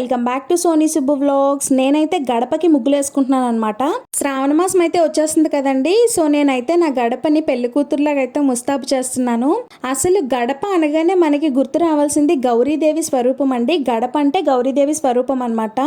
Welcome back to Soni Subbu vlogs. నేనైతే గడపకి ముగ్గులు వేసుకుంటున్నాను అనమాట శ్రావణ మాసం అయితే వచ్చేస్తుంది కదండి. సో నేనైతే నా గడపని పెళ్ళి కూతురులాగా అయితే ముస్తాబు చేస్తున్నాను. అసలు గడప అనగానే మనకి గుర్తు రావాల్సింది గౌరీదేవి స్వరూపం అండి. గడప అంటే గౌరీదేవి స్వరూపం అన్నమాట.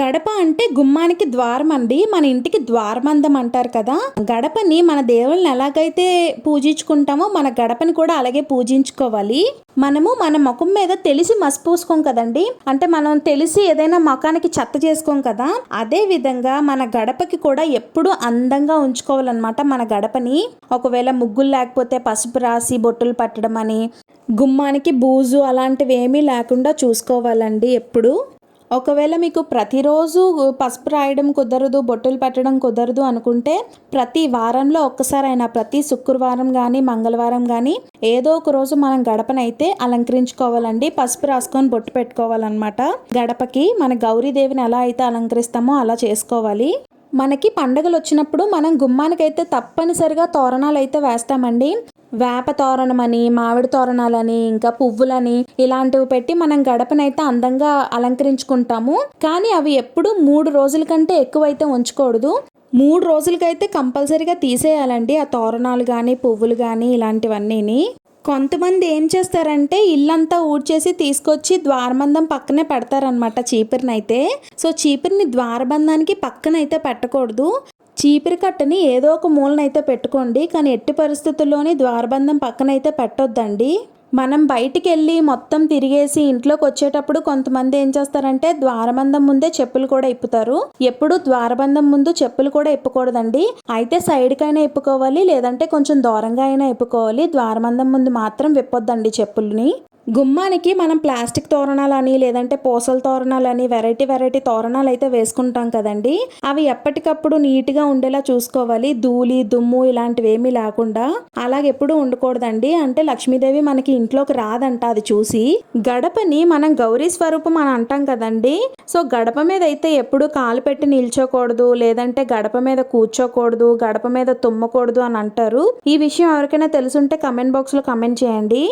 గడప అంటే గుమ్మానికి ద్వారం అండి. మన ఇంటికి ద్వారబంధం అంటారు కదా. గడపని మన దేవుళ్ళని ఎలాగైతే పూజించుకుంటామో మన గడపని కూడా అలాగే పూజించుకోవాలి. మనము మన ముఖం మీద తెలిసి మసి పూసుకోం కదండి. అంటే మనం తెలిసి ఏదైనా ముఖానికి చెత్త చేసుకోం కదా అదే విధంగా మన గడపకి కూడా ఎప్పుడూ అందంగా ఉంచుకోవాలన్నమాట మన గడపని. ఒకవేళ ముగ్గులు లేకపోతే పసుపు రాసి బొట్టులు పట్టడం అని గుమ్మానికి బూజు అలాంటివి ఏమీ లేకుండా చూసుకోవాలండి ఎప్పుడు. ఒకవేళ మీకు ప్రతిరోజు పసుపు రాయడం కుదరదు బొట్టులు పెట్టడం కుదరదు అనుకుంటే ప్రతి వారంలో ఒక్కసారైనా ప్రతి శుక్రవారం కానీ మంగళవారం కానీ ఏదో ఒక రోజు మనం గడపనైతే అలంకరించుకోవాలండి. పసుపు రాసుకొని బొట్టు పెట్టుకోవాలన్నమాట. గడపకి మన గౌరీదేవిని ఎలా అయితే అలంకరిస్తామో అలా చేసుకోవాలి. మనకి పండగలు వచ్చినప్పుడు మనం గుమ్మానికైతే తప్పనిసరిగా తోరణాలు అయితే వేస్తామండి. వేప తోరణమని మామిడి తోరణాలని ఇంకా పువ్వులని ఇలాంటివి పెట్టి మనం గడపనైతే అందంగా అలంకరించుకుంటాము. కానీ అవి ఎప్పుడు మూడు రోజుల కంటే ఎక్కువైతే ఉంచకూడదు. మూడు రోజులకైతే కంపల్సరీగా తీసేయాలండి ఆ తోరణాలు కానీ పువ్వులు కానీ ఇలాంటివన్నీని. కొంతమంది ఏం చేస్తారంటే ఇల్లంతా ఊడ్చేసి తీసుకొచ్చి ద్వారబంధం పక్కనే పెడతారనమాట చీపురిని అయితే సో చీపురిని ద్వారబంధానికి పక్కన అయితే పెట్టకూడదు. చీపిరి కట్టని ఏదో ఒక మూలనైతే పెట్టుకోండి కానీ ఎట్టి పరిస్థితుల్లోని ద్వారబంధం పక్కనైతే పెట్టొద్దండి. మనం బయటికి వెళ్ళి మొత్తం తిరిగేసి ఇంట్లోకి వచ్చేటప్పుడు కొంతమంది ఏం చేస్తారంటే ద్వారబంధం ముందే చెప్పులు కూడా ఇప్పుతారు. ఎప్పుడు ద్వారబంధం ముందు చెప్పులు కూడా ఇప్పకూడదండి. అయితే సైడ్కైనా ఇప్పుకోవాలి లేదంటే కొంచెం దూరంగా అయినా ఇప్పుకోవాలి. ద్వారబంధం ముందు మాత్రం విప్పొద్దండి చెప్పుల్ని. గుమ్మానికి మనం ప్లాస్టిక్ తోరణాలని లేదంటే పూసల తోరణాలని వెరైటీ వెరైటీ తోరణాలు అయితే వేసుకుంటాం కదండి. అవి ఎప్పటికప్పుడు నీట్గా ఉండేలా చూసుకోవాలి. ధూళి దుమ్ము ఇలాంటివి ఏమీ లేకుండా. అలాగే ఎప్పుడు ఉండకూడదండి. అంటే లక్ష్మీదేవి మనకి ఇంట్లోకి రాదంట అది చూసి. గడపని మనం గౌరీ స్వరూపం అని అంటాం కదండి. సో గడప మీద అయితే ఎప్పుడు కాలు పెట్టి నిల్చోకూడదు లేదంటే గడప మీద కూర్చోకూడదు గడప మీద తుమ్మకూడదు అని అంటారు. ఈ విషయం ఎవరికైనా తెలుసుంటే కమెంట్ బాక్స్లో కమెంట్ చేయండి.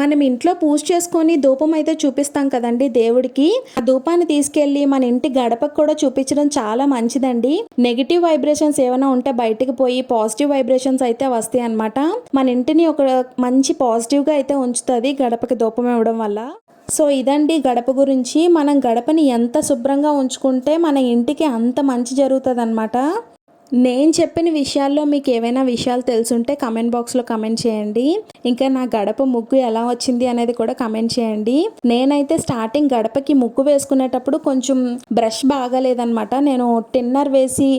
మనం ఇంట్లో పూజ చేసుకొని ధూపం అయితే చూపిస్తాం కదండి దేవుడికి. ఆ ధూపాన్ని తీసుకెళ్ళి మన ఇంటి గడపకు కూడా చూపించడం చాలా మంచిదండి. నెగిటివ్ వైబ్రేషన్స్ ఏమైనా ఉంటే బయటకు పోయి పాజిటివ్ వైబ్రేషన్స్ అయితే వస్తాయి అనమాట మన ఇంటిని ఒక మంచి పాజిటివ్గా అయితే ఉంచుతుంది గడపకి ధూపం ఇవ్వడం వల్ల. సో ఇదండి గడప గురించి. మనం గడపని ఎంత శుభ్రంగా ఉంచుకుంటే మన ఇంటికి అంత మంచి జరుగుతుంది నేను చెప్పిన విషయాల్లో మీకు ఏవైనా విషయాలు తెలుసుంటే కమెంట్ బాక్స్లో కమెంట్ చేయండి. ఇంకా నా గడప ముగ్గు ఎలా వచ్చింది అనేది కూడా కమెంట్ చేయండి. నేనైతే స్టార్టింగ్ గడపకి ముగ్గు వేసుకునేటప్పుడు కొంచెం బ్రష్ బాగాలేదనమాట నేను టిన్నర్ వేసి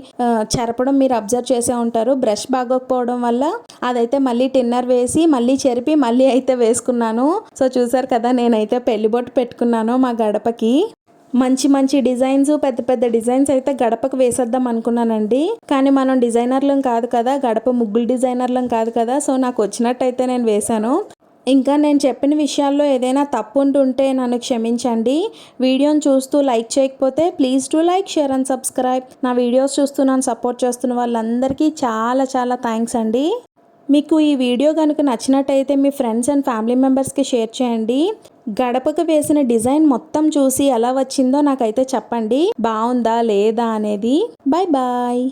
చెరపడం మీరు అబ్జర్వ్ చేసే ఉంటారు. బ్రష్ బాగోకపోవడం వల్ల అదైతే మళ్ళీ టిన్నర్ వేసి మళ్ళీ చెరిపి మళ్ళీ అయితే వేసుకున్నాను. సో చూసారు కదా నేనైతే పెళ్ళి బొట్టు పెట్టుకున్నాను మా గడపకి. మంచి మంచి డిజైన్స్ పెద్ద పెద్ద డిజైన్స్ అయితే గడపకు వేసేద్దాం అనుకున్నానండి. కానీ మనం డిజైనర్లం కాదు కదా గడప ముగ్గులు డిజైనర్లం కాదు కదా సో నాకు వచ్చినట్టయితే నేను వేశాను. ఇంకా నేను చెప్పిన విషయాల్లో ఏదైనా తప్పు ఉంటుంటే నన్ను క్షమించండి. వీడియోని చూస్తూ లైక్ చేయకపోతే please to like share and subscribe. నా వీడియోస్ చూస్తూ నన్ను సపోర్ట్ చేస్తున్న వాళ్ళందరికీ చాలా చాలా థ్యాంక్స్ అండి. మీకు ఈ వీడియో కనుక నచ్చినట్టయితే మీ ఫ్రెండ్స్ అండ్ ఫ్యామిలీ మెంబర్స్కి షేర్ చేయండి. గడపకు వేసిన డిజైన్ మొత్తం చూసి ఎలా వచ్చిందో నాకైతే చెప్పండి. బాగుందా లేదా అనేది. Bye bye.